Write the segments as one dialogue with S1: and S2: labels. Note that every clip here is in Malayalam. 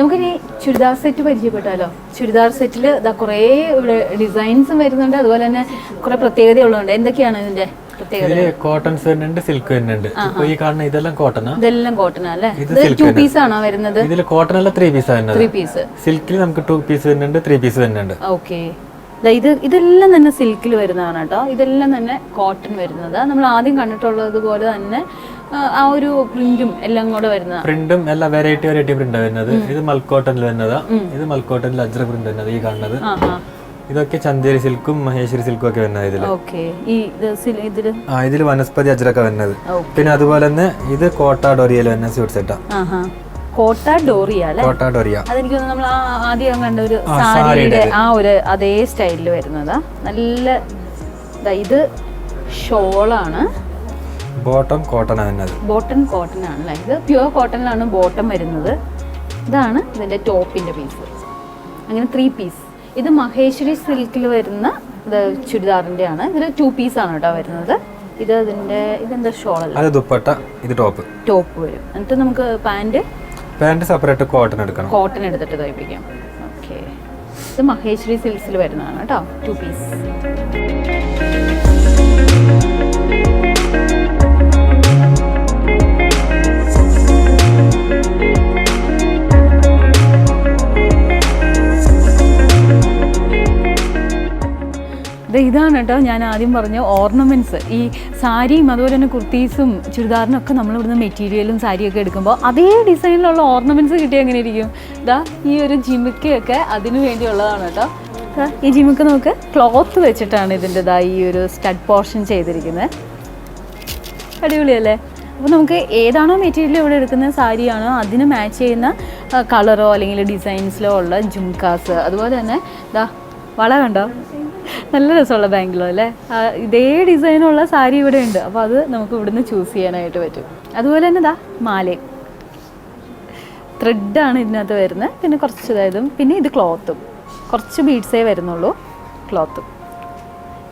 S1: നമുക്കിനി ചുരിദാർ സെറ്റ് പരിചയപ്പെട്ടാലോ? ചുരിദാർ സെറ്റിൽ ഇതാ കുറേ ഇവിടെ ഡിസൈൻസും വരുന്നുണ്ട്. അതുപോലെ തന്നെ കുറെ പ്രത്യേകതയുള്ളതുണ്ട് എന്തൊക്കെയാണ് ഇതിന്റെ
S2: കോട്ടൺ ഇതിൽ വരുന്നുണ്ട് സിൽക്ക് ഉണ്ട് ഇപ്പൊ ഈ കാണുന്ന ഇതെല്ലാം കോട്ടൺ
S1: ഇതെല്ലാം കോട്ടൺ അല്ലേ?
S2: ഇത്
S1: ഇത് ടു പീസ് ആണോ വരുന്നത്?
S2: ഇതിൽ കോട്ടൺ അല്ല ത്രീ പീസ് വരുന്നത്.
S1: ത്രീ പീസ്
S2: സിൽക്കിൽ നമുക്ക് ടു പീസ് വരുന്നുണ്ട് ത്രീ പീസ് വരുന്നുണ്ട്.
S1: ഓക്കെ ഇത് ഇതെല്ലാം തന്നെ സിൽക്കിൽ വരുന്നതാണ് കേട്ടോ. ഇതെല്ലാം തന്നെ കോട്ടൺ വരുന്നത്. നമ്മൾ ആദ്യം കണ്ടിട്ടുള്ളത് പോലെ തന്നെ ആ, ഒരു പ്രിന്റും എല്ലാം കൂടെ വരുന്നത്.
S2: പ്രിന്റും എല്ലാ വെറൈറ്റി വെറൈറ്റി പ്രിന്റ് വരുന്നത്. ഇത് മൽക്കോട്ടനിൽ വരുന്നതാ. ഇത് മൽക്കോട്ടനിൽ അജ്ര പ്രിന്റ് വരുന്നത് ഈ കാണുന്നത്. ഇതൊക്കെ ചന്ദേരി സിൽക്കും മഹേശ്വരി സിൽക്കും ഒക്കെ വരുന്നത്
S1: ഇതിൽ.
S2: ആ ഇതിൽ വനസ്പതി അജ്രൊക്കെ വരുന്നത്. പിന്നെ അതുപോലെ തന്നെ ഇത് കോട്ട ഡോറിയയിൽ വരുന്ന സ്യൂട്ട് സെറ്റാ
S1: കോട്ട ഡോറിയ
S2: കോട്ട ഡോറിയ
S1: അതെനിക്ക് നമ്മൾ ആദ്യം കണ്ട ഒരു സാരിയുടെ ആ ഒരു അതേ സ്റ്റൈലിൽ വരുന്നതാ. നല്ല ഇത് ഷോളാണ്.
S2: ബോട്ടം കോട്ടൺ ആണ്
S1: ബോട്ടം കോട്ടൺ ആണ് അല്ലേ? ഇത് പ്യുവർ കോട്ടണിലാണ് ബോട്ടം വരുന്നത്. ഇതാണ് ഇതിന്റെ ടോപ്പിന്റെ പീസ് അങ്ങനെ ത്രീ പീസ് ഇത് മഹേശ്വരി സിൽക്കിൽ വരുന്ന ഇത് ചുരിദാറിന്റെ ആണ്. ഇതിൽ ടു പീസ് ആണ് കേട്ടോ വരുന്നത്. ഇത് അതിന്റെ ഇതെന്താ ഷോൾ
S2: അത് ദുപ്പട്ട ഇത് ടോപ്പ്
S1: ടോപ്പ് വരും. എന്നിട്ട് നമുക്ക് പാന്റ്
S2: പാന്റ് സെപ്പറേറ്റ് കോട്ടൺ എടുക്കണം.
S1: കോട്ടൺ എടുത്തിട്ട് തയ്പ്പിക്കാം. ഓക്കെ ഇത് മഹേശ്വരി സിൽക്സിൽ വരുന്നതാണ് കേട്ടോ. ടു പീസ് ഇതാണ് കേട്ടോ ഞാൻ ആദ്യം പറഞ്ഞ ഓർണമെന്റ്സ് ഈ സാരിയും അതുപോലെ തന്നെ കുർത്തീസും ചുരിദാറിനും ഒക്കെ നമ്മൾ ഇവിടുന്ന് മെറ്റീരിയലും സാരിയൊക്കെ എടുക്കുമ്പോൾ അതേ ഡിസൈനിലുള്ള ഓർണമെന്റ്സ് കിട്ടിയാൽ എങ്ങനെ ഇരിക്കും ഇതാ ഈ ഒരു ജിമിക്കയൊക്കെ അതിനു വേണ്ടിയുള്ളതാണ് കേട്ടോ. ഈ ജിമിക്ക് നമുക്ക് ക്ലോത്ത് വെച്ചിട്ടാണ് ഇതിന്റെ ഇതാ ഈ ഒരു സ്റ്റഡ് പോർഷൻ ചെയ്തിരിക്കുന്നത്. അടിപൊളിയല്ലേ? അപ്പോൾ നമുക്ക് ഏതാണോ മെറ്റീരിയൽ ഇവിടെ എടുക്കുന്ന സാരിയാണോ അതിന് മാച്ച് ചെയ്യുന്ന കളറോ അല്ലെങ്കിൽ ഡിസൈൻസിലോ ഉള്ള ജുംകാസ്. അതുപോലെ തന്നെ ഇതാ വള കണ്ടോ? നല്ല രസമുള്ള ബാംഗ്ലൂർ അല്ലേ? ഇതേ ഡിസൈനുള്ള സാരി ഇവിടെ ഉണ്ട് അപ്പോൾ അത് നമുക്ക് ഇവിടുന്ന് ചൂസ് ചെയ്യാനായിട്ട് പറ്റും. അതുപോലെ തന്നെ ഇതാ മാലയും. ത്രെഡാണ് ഇതിനകത്ത് വരുന്നത്. പിന്നെ കുറച്ച് ഇതായതും. പിന്നെ ഇത് ക്ലോത്തും കുറച്ച് ബീഡ്സേ വരുന്നുള്ളൂ ക്ലോത്തും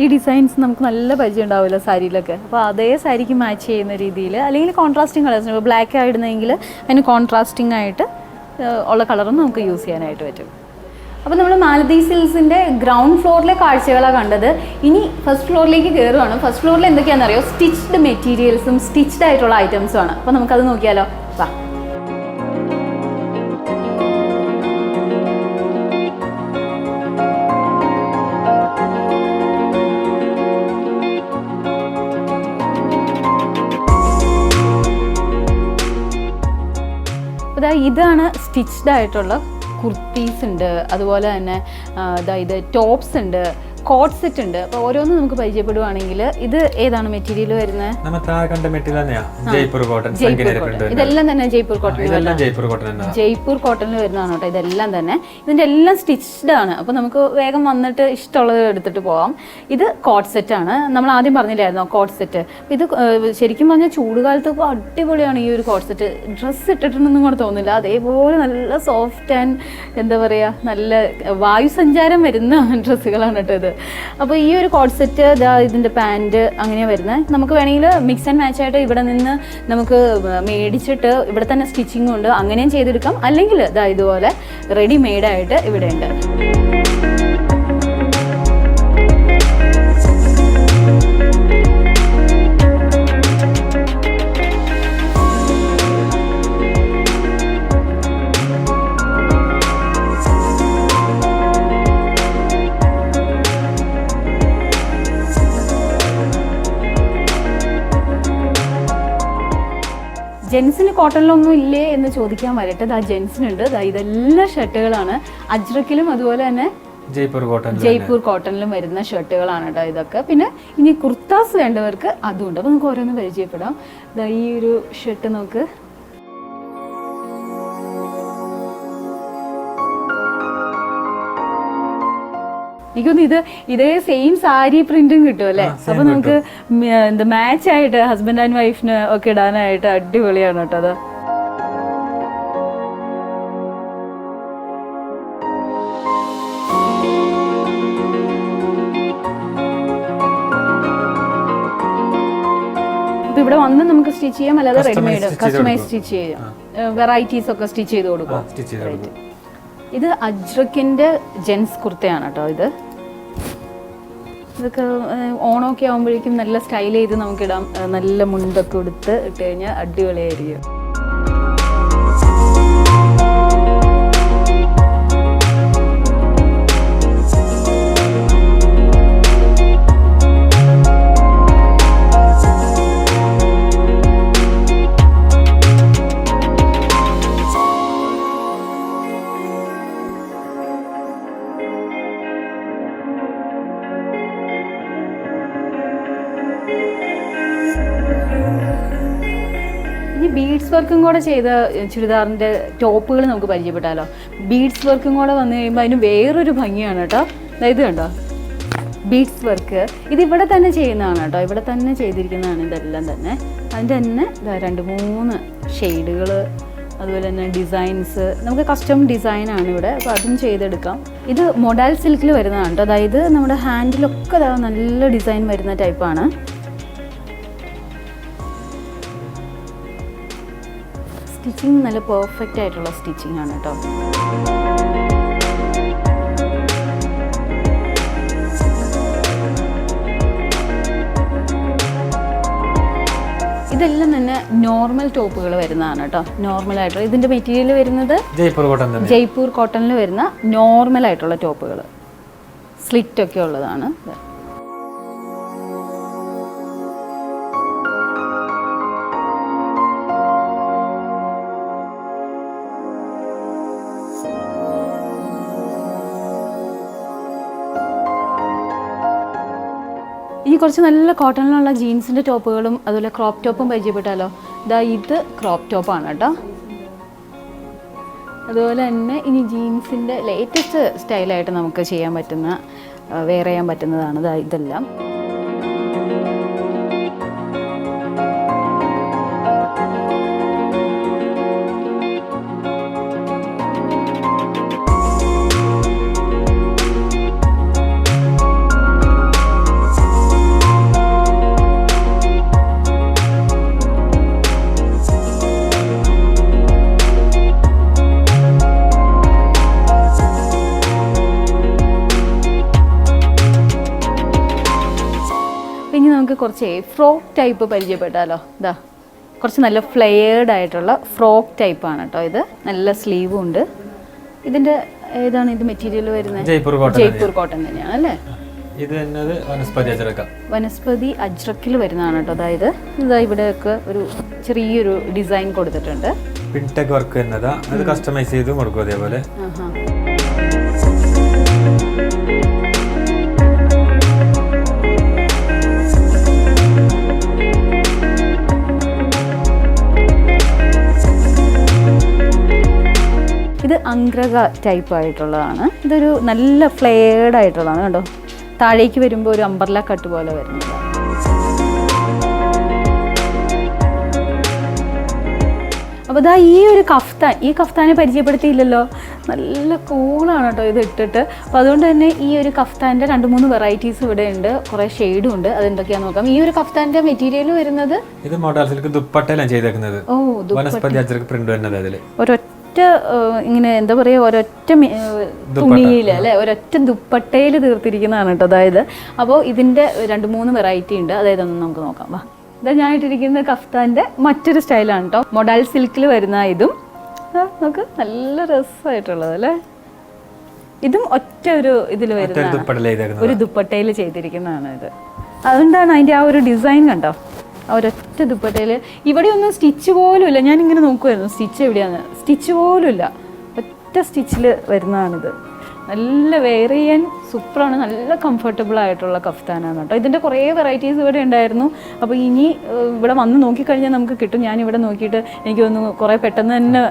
S1: ഈ ഡിസൈൻസ് നമുക്ക് നല്ല പരിചയം ഉണ്ടാവില്ല സാരിയിലൊക്കെ. അപ്പോൾ അതേ സാരിക്ക് മാച്ച് ചെയ്യുന്ന രീതിയിൽ അല്ലെങ്കിൽ കോൺട്രാസ്റ്റിംഗ് കളേഴ്സ് ഇപ്പോൾ ബ്ലാക്ക് ആയിടുന്നെങ്കിൽ അതിന് കോൺട്രാസ്റ്റിംഗ് ആയിട്ട് ഉള്ള കളറും നമുക്ക് യൂസ് ചെയ്യാനായിട്ട് പറ്റും. അപ്പോൾ നമ്മൾ മാലദീസ് സിൽസിന്റെ ഗ്രൗണ്ട് ഫ്ലോറിലെ കാഴ്ചകളാണ് കണ്ടത്. ഇനി ഫസ്റ്റ് ഫ്ലോറിലേക്ക് കയറുവാണ് ഫസ്റ്റ് ഫ്ലോറിൽ എന്തൊക്കെയാണെന്ന് അറിയോ സ്റ്റിച്ച്ഡ് മെറ്റീരിയൽസും സ്റ്റിച്ച്ഡ് ആയിട്ടുള്ള ഐറ്റംസും ആണ്. അപ്പോൾ നമുക്കത് നോക്കിയാലോ? വാ. ഇതാണ് സ്റ്റിച്ച്ഡ് ആയിട്ടുള്ള കുർത്തീസ് ഉണ്ട്. അതുപോലെ തന്നെ അതായത് ടോപ്സ് ഉണ്ട്. കോട്ട് സെറ്റ് ഉണ്ട്. അപ്പോൾ ഓരോന്ന് നമുക്ക് പരിചയപ്പെടുവാണെങ്കിൽ ഇത് ഏതാണ് മെറ്റീരിയൽ വരുന്നത്?
S2: കണ്ട മെറ്റീരിയൽ ജയ്പൂർ കോട്ടൺ
S1: ഇതെല്ലാം തന്നെ ജയ്പൂർ കോട്ടൺ
S2: ഇതെല്ലാം ജയ്പൂർ കോട്ടൺ
S1: ജയ്പൂർ കോട്ടണിൽ വരുന്നതാണ് കേട്ടോ. ഇതെല്ലാം തന്നെ. ഇതിന്റെ എല്ലാം സ്റ്റിച്ച്ഡ് ആണ്. അപ്പോൾ നമുക്ക് വേഗം വന്നിട്ട് ഇഷ്ടമുള്ളത് എടുത്തിട്ട് പോവാം. ഇത് കോട്ട് സെറ്റ് ആണ്. നമ്മൾ ആദ്യം പറഞ്ഞില്ലായിരുന്നോ കോട്ട് സെറ്റ് ഇത് ശരിക്കും പറഞ്ഞാൽ ചൂടുകാലത്ത് ഇപ്പോൾ അടിപൊളിയാണ് ഈ ഒരു കോട്ട് സെറ്റ് ഡ്രസ്സ് ഇട്ടിട്ടുണ്ടെന്നും കൂടെ തോന്നില്ല അതേപോലെ നല്ല സോഫ്റ്റ് ആൻഡ് എന്താ പറയുക നല്ല വായു സഞ്ചാരം വരുന്ന ഡ്രസ്സുകളാണ് കേട്ടോ ഇത്. അപ്പോൾ ഈ ഒരു കോഡ്സെറ്റ് സെറ്റ് ഇതാ ഇതിന്റെ പാന്റ് അങ്ങനെ വരുന്നത് നമുക്ക് വേണമെങ്കിൽ മിക്സ് ആൻഡ് മാച്ച് ആയിട്ട് ഇവിടെ നിന്ന് നമുക്ക് മേടിച്ചിട്ട് ഇവിടെ തന്നെ സ്റ്റിച്ചിങ്ങും ഉണ്ട്. അങ്ങനെയും ചെയ്തെടുക്കാം. അല്ലെങ്കിൽ ഇതാ ഇതുപോലെ റെഡി മെയ്ഡായിട്ട് ഇവിടെ ഉണ്ട്. ജെൻസിന് കോട്ടണിലൊന്നും ഇല്ലേ എന്ന് ചോദിക്കാൻ വരട്ടെ. ദാ ജെൻസിനുണ്ട്. ദാ ഇതെല്ലാം ഷർട്ടുകളാണ്. അജ്രക്കിലും അതുപോലെ തന്നെ
S2: ജയ്പൂർ കോട്ടൺ
S1: ജയ്പൂർ കോട്ടണിലും വരുന്ന ഷർട്ടുകളാണ് കേട്ടോ ഇതൊക്കെ. പിന്നെ ഇനി കുർത്താസ് വേണ്ടവർക്ക് അതുണ്ട്. അപ്പോൾ നമുക്ക് ഓരോന്ന് പരിചയപ്പെടാം. ദാ ഈ ഒരു ഷർട്ട് നോക്ക്. എനിക്കൊന്ന് ഇത് ഇതേ സെയിം സാരി പ്രിന്റും കിട്ടും അല്ലേ? അപ്പൊ നമുക്ക് എന്താ മാച്ച് ആയിട്ട് ഹസ്ബൻഡ് ആൻഡ് വൈഫിന് ഒക്കെ ഇടാനായിട്ട് അടിപൊളിയാണ് കേട്ടോ അത്. ഇവിടെ വന്ന് നമുക്ക് സ്റ്റിച്ച് ചെയ്യാം അല്ലാതെ റെഡിമെയ്ഡ് കസ്റ്റമൈസ് സ്റ്റിച്ച് ചെയ്യാം. വെറൈറ്റീസ് ഒക്കെ സ്റ്റിച്ച് ചെയ്ത് കൊടുക്കും. ഇത് അജ്രക്കിന്റെ ജെൻസ് കുർത്തയാണ് കേട്ടോ ഇത്. ഇതൊക്കെ ഓണമൊക്കെ ആകുമ്പോഴേക്കും നല്ല സ്റ്റൈൽ ചെയ്ത് നമുക്കിടാം. നല്ല മുണ്ടൊക്കെ എടുത്ത് ഇട്ട് കഴിഞ്ഞാൽ അടിപൊളിയായിരിക്കും. ബീഡ്സ് വർക്കും കൂടെ ചെയ്ത ചുരിദാറിന്റെ ടോപ്പുകൾ നമുക്ക് പരിചയപ്പെട്ടാലോ? ബീഡ്സ് വർക്കും കൂടെ വന്നു കഴിയുമ്പോൾ അതിന് വേറൊരു ഭംഗിയാണ് കേട്ടോ. ഇത് കണ്ടോ? ബീഡ്സ് വർക്ക് ഇത് ഇവിടെ തന്നെ ചെയ്യുന്നതാണ് കേട്ടോ. ഇവിടെ തന്നെ ചെയ്തിരിക്കുന്നതാണ് ഇതെല്ലാം തന്നെ. അതിന്റെ തന്നെ രണ്ട് മൂന്ന് ഷെയ്ഡുകൾ അതുപോലെ തന്നെ ഡിസൈൻസ് നമുക്ക് കസ്റ്റം ഡിസൈനാണ് ഇവിടെ. അപ്പോൾ അതും ചെയ്തെടുക്കാം. ഇത് മൊഡാൽ സിൽക്കിൽ വരുന്നതാണ് കേട്ടോ. അതായത് നമ്മുടെ ഹാൻഡിലൊക്കെ നല്ല ഡിസൈൻ വരുന്ന ടൈപ്പാണ് സ്റ്റിച്ചിങ് നല്ല പെർഫെക്റ്റ് ആയിട്ടുള്ള സ്റ്റിച്ചിങ് ആണ് കേട്ടോ. ഇതെല്ലാം തന്നെ നോർമൽ ടോപ്പുകൾ വരുന്നതാണ് കേട്ടോ. നോർമൽ ആയിട്ടുള്ള ഇതിന്റെ മെറ്റീരിയൽ വരുന്നത്
S2: ജയ്പൂർ കോട്ടൺ
S1: ജയ്പൂർ കോട്ടണിൽ വരുന്ന നോർമൽ ആയിട്ടുള്ള ടോപ്പുകൾ. സ്ലിറ്റ് ഒക്കെ ഉള്ളതാണ്. കുറച്ച് നല്ല കോട്ടണിലുള്ള ജീൻസിന്റെ ടോപ്പുകളും അതുപോലെ ക്രോപ്പ് ടോപ്പും പരിചയപ്പെട്ടാലോ? ഇതാ ഇത് ക്രോപ്പ് ടോപ്പാണ് കേട്ടോ. അതുപോലെ തന്നെ ഇനി ജീൻസിന്റെ ലേറ്റസ്റ്റ് സ്റ്റൈലായിട്ട് നമുക്ക് ചെയ്യാൻ പറ്റുന്ന വെയർ ചെയ്യാൻ പറ്റുന്നതാണ് ഇതെല്ലാം. ഇനി നമുക്ക് കുറച്ച് ഫ്രോക്ക് ടൈപ്പ് പരിചയപ്പെട്ടാലോ? ഇതാ കുറച്ച് നല്ല ഫ്ലെയേർഡ് ആയിട്ടുള്ള ഫ്രോക്ക് ടൈപ്പാണ് കേട്ടോ ഇത്. നല്ല സ്ലീവും ഉണ്ട്. ഇതിന്റെ ഏതാണ് ഇത് മെറ്റീരിയൽ വരുന്നത്?
S2: ജയ്പൂർ കോട്ടൺ
S1: ജയ്പൂർ കോട്ടൺ തന്നെയാണ് അല്ലേ?
S2: ഇത് എന്നത് വനസ്പതി അജ്രക്ക.
S1: വനസ്പതി അജ്രക്കിൽ വരുന്നതാണ് കേട്ടോ. അതായത് ഇതാ ഇവിടെയൊക്കെ ഒരു ചെറിയൊരു ഡിസൈൻ കൊടുത്തിട്ടുണ്ട്.
S2: പിൻടെക് വർക്ക് എന്നതാ അത് കസ്റ്റമൈസ് ചെയ്ത് കൊടുക്കും അതേപോലെ.
S1: ഇത് അംഗ്രക ടൈപ്പ് ആയിട്ടുള്ളതാണ്. ഇതൊരു നല്ല ഫ്ലെയർഡ് ആയിട്ടുള്ളതാണ് കേട്ടോ താഴേക്ക് വരുമ്പോൾ ഒരു അമ്പർല കട്ട് പോലെ വരുന്നതാണ് അപ്പോൾ ഇതാ ഈ ഒരു കഫ്താൻ ഈ കഫ്താനെ പരിചയപ്പെടുത്തിയില്ലല്ലോ? നല്ല കൂളാണ് കേട്ടോ ഇത് ഇട്ടിട്ട്. അപ്പോൾ അതുകൊണ്ട് തന്നെ ഈ ഒരു കഫ്താന്റെ രണ്ട് മൂന്ന് വെറൈറ്റീസ് ഇവിടെ ഉണ്ട്. കുറേ ഷെയ്ഡും ഉണ്ട്. അതെന്തൊക്കെയാണെന്ന് നോക്കാം. ഈ ഒരു കഫ്താന്റെ മെറ്റീരിയൽ വരുന്നത്?
S2: ഇത് മോഡൽ സിൽക്ക് ദുപ്പട്ടയിലാണ് ചെയ്തേക്കുന്നത്.
S1: ഓ
S2: വനസ്പതി പ്രിന്റ് വരുന്നത് അതിൽ.
S1: ഒരൊറ്റ ഏഹ്, ഇങ്ങനെ എന്താ പറയുക ഒരൊറ്റ തുണിയിൽ അല്ലെ ഒരൊറ്റ ദുപ്പട്ടയിൽ തീർത്തിരിക്കുന്നതാണ് കേട്ടോ. അതായത് അപ്പോൾ ഇതിന്റെ രണ്ട് മൂന്ന് വെറൈറ്റി ഉണ്ട്. അതായത് ഒന്ന് നമുക്ക് നോക്കാം. വാ. ഇതാ ഞാൻ ഇട്ടിരിക്കുന്ന കഫ്താന്റെ മറ്റൊരു സ്റ്റൈലാണ് കേട്ടോ. മൊഡൽ സിൽക്കിൽ വരുന്ന ഇതും. നമുക്ക് നല്ല രസമായിട്ടുള്ളത് അല്ലേ? ഇതും ഒറ്റ ഒരു ഇതിൽ
S2: ചെയ്തേക്കുന്നത്
S1: ഒരു ദുപ്പട്ടയിൽ ചെയ്തിരിക്കുന്നതാണ് ഇത്. അതുകൊണ്ടാണ് അതിന്റെ ആ ഒരു ഡിസൈൻ കണ്ടോ? ഒരൊറ്റ ദുപ്പട്ടയിൽ ഇവിടെ ഒന്നും സ്റ്റിച്ച് പോലും ഇല്ല ഞാൻ ഇങ്ങനെ നോക്കുമായിരുന്നു സ്റ്റിച്ച് എവിടെയാണ് സ്റ്റിച്ച് പോലും ഇല്ല ഒറ്റ സ്റ്റിച്ചിൽ വരുന്നതാണിത്. നല്ല വെയർ ചെയ്യാൻ സൂപ്പറാണ്. നല്ല കംഫർട്ടബിൾ ആയിട്ടുള്ള കഫ്താനാണ് കേട്ടോ. ഇതിന്റെ കുറേ വെറൈറ്റീസ് ഇവിടെ ഉണ്ടായിരുന്നു. അപ്പോൾ ഇനി ഇവിടെ വന്ന് നോക്കിക്കഴിഞ്ഞാൽ നമുക്ക് കിട്ടും. ഞാൻ ഇവിടെ നോക്കിയിട്ട് എനിക്ക് തോന്നുന്നു കുറേ പെട്ടെന്ന് തന്നെ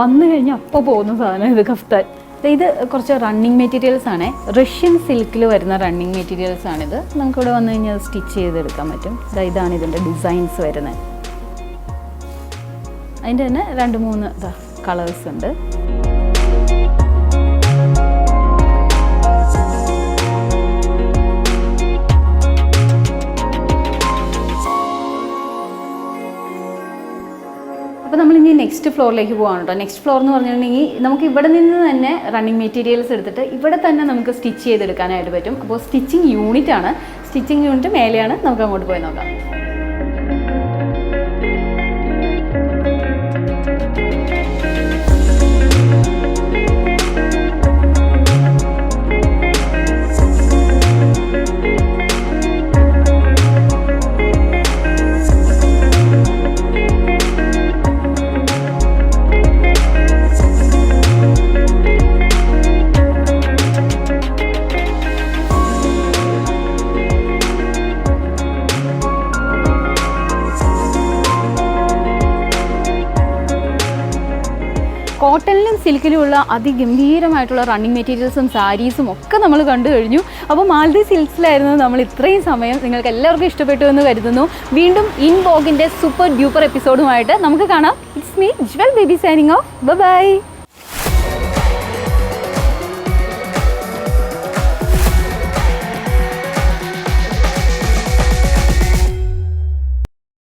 S1: വന്നു കഴിഞ്ഞാൽ അപ്പോൾ പോകുന്ന സാധനം ഇത് കഫ്താൻ. ഇത് കുറച്ച് റണ്ണിങ് മെറ്റീരിയൽസ് ആണ്. റഷ്യൻ സിൽക്കിൽ വരുന്ന റണ്ണിങ് മെറ്റീരിയൽസ് ആണിത്. നമുക്ക് ഇവിടെ വന്നു കഴിഞ്ഞാൽ സ്റ്റിച്ച് ചെയ്തെടുക്കാൻ പറ്റും. ഇതാണ് ഇതിന്റെ ഡിസൈൻസ് വരുന്നത്. അതിന്റെ തന്നെ രണ്ട് മൂന്ന് കളേഴ്സ് ഉണ്ട്. നെക്സ്റ്റ് ഫ്ലോറിലേക്ക് പോകാണ് കേട്ടോ നെക്സ്റ്റ് ഫ്ലോർ എന്ന് പറഞ്ഞിട്ടുണ്ടെങ്കിൽ നമുക്ക് ഇവിടെ നിന്ന് തന്നെ റണ്ണിങ് മെറ്റീരിയൽസ് എടുത്തിട്ട് ഇവിടെ തന്നെ നമുക്ക് സ്റ്റിച്ച് ചെയ്തെടുക്കാനായിട്ട് പറ്റും. അപ്പോൾ സ്റ്റിച്ചിങ് യൂണിറ്റ് ആണ്. സ്റ്റിച്ചിങ് യൂണിറ്റ് മേലെയാണ് നമുക്ക് അങ്ങോട്ട് പോയി നോക്കാം. കോട്ടണിലും സിൽക്കിലുമുള്ള അതിഗംഭീരമായിട്ടുള്ള റണ്ണിങ് മെറ്റീരിയൽസും സാരീസും ഒക്കെ നമ്മൾ കണ്ടു കഴിഞ്ഞു. അപ്പോൾ മാലതി സിൽക്സിലായിരുന്നു നമ്മൾ ഇത്രയും സമയം നിങ്ങൾക്ക് എല്ലാവർക്കും ഇഷ്ടപ്പെട്ടു എന്ന് കരുതുന്നു. വീണ്ടും ഇൻ വോഗിന്റെ സൂപ്പർ ഡ്യൂപ്പർ എപ്പിസോഡുമായിട്ട് നമുക്ക് കാണാം. It's me Jewel baby signing off bye